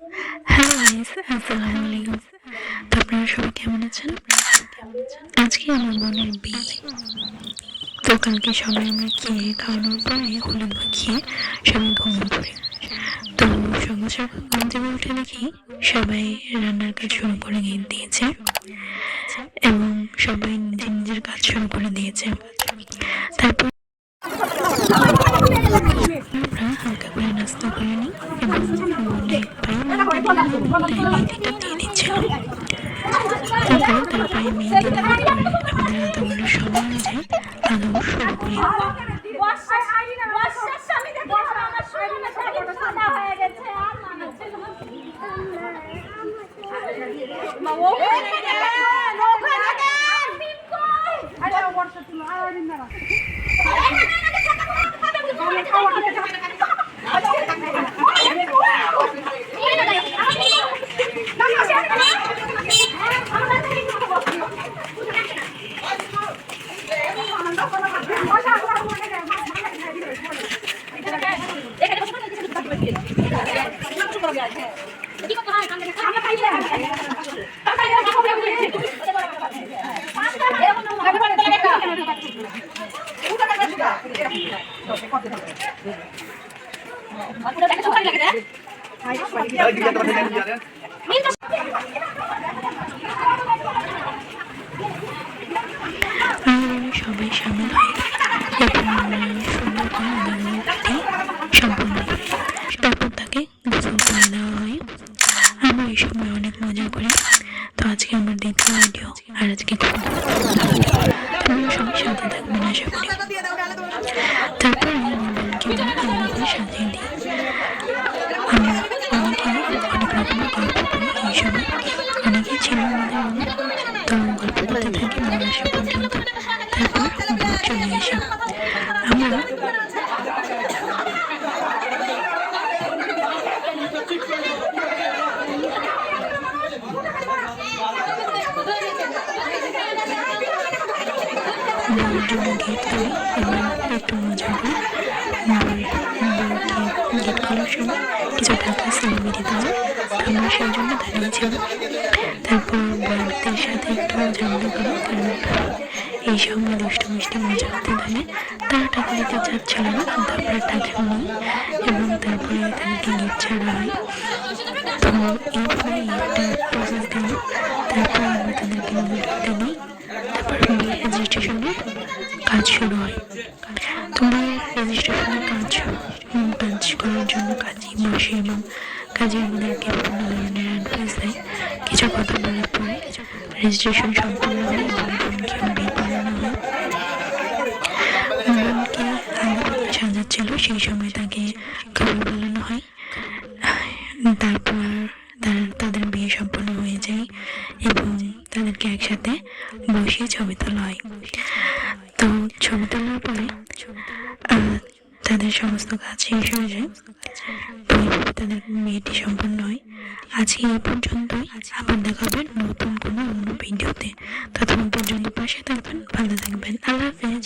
Hello guys, আসসালামু আলাইকুম। আপনারা সবাই কেমন আছেন? আজকে আমার বোনের বিয়ে। তো কালকে সবাই আমরা খেয়ে খাওয়ানোর পরে হলুদ মাখিয়ে সবাই ঘুমিয়ে পড়ি তো সকাল সকাল ঘুম থেকে উঠে দেখি সবাই রান্নার কাজ শুরু করে দিয়েছে এবং সবাই নিজের নিজের কাজ শুরু করে দিয়েছে। তারপর আমরা হালকা করে নাস্তা করে নিই এবং মেহেদিটা দিয়ে দিচ্ছিলাম তারপর তার পায়ে মেহেদি দেওয়ার পরে আমাদের শুরু করি দেখে আমার শরীরে শরীর সাদা হয়ে গেছে আর মানাচ্ছে না মা ওখানে দেখেন ওখানে দেখেন বিলকুল আরে বর্ষা তুমি আর দিন না আমরা সবাই সামিল এবং আমরা সুন্দর করে আদাগুলো কেটে সম্পূর্ণ করি তারপর তাকে গোসল করে দেওয়া হয় আমরা এই সময় অনেক মজা করি তো আজকে আমার দ্বিতীয় আর আজকে সবাই সাথে থাকবেন আশা করি। বউয়ের জন্য করি এবং একটু মজা করি বউকে করার সময় কিছু টাকা সেই জন্য দাঁড়িয়েছিলাম তারপর বউদের সাথে একটু ঝগড়া করি কারণ এই সময় দুষ্ট মিষ্টি মজা করতে থাকে তারা টাকা দিতে চাচ্ছিল তারপরে টাকা এবং তারপরে তাদেরকে গিফট ছাড়া হয় তো তারপর তারপর রেজিস্ট্রেশনের কাজ শুরু হয়। তোমরা রেজিস্ট্রেশনের কাজ কাজ করার জন্য কাজে বসে এবং কাজে আমাদেরকে বিভিন্ন ধরনের অ্যাডভাইস দেয়। কিছু কথা বলার পরে রেজিস্ট্রেশন সম্পূর্ণ হয় এবং বোনকে বিয়ে করানো হয়। বোনকে আগে সাজাচ্ছিল। সেই সময় তাকে খবর বলানো হয় তারপর তার তাদের বিয়ে সম্পন্ন হয়ে যায় এবং তাদেরকে একসাথে বসে ছবি তোলা হয়। তো ছবি তোলার পরে তাদের সমস্ত কাজ শেষ হয়ে যায়। তো তাদের মেয়েটি সম্পন্ন হয়। আজকে এই পর্যন্তই। আবার দেখাবেন নতুন কোনো অন্য ভিডিওতে। ততক্ষণ পর্যন্ত পাশে থাকবেন, ভালো থাকবেন। আল্লাহ হাফেজ।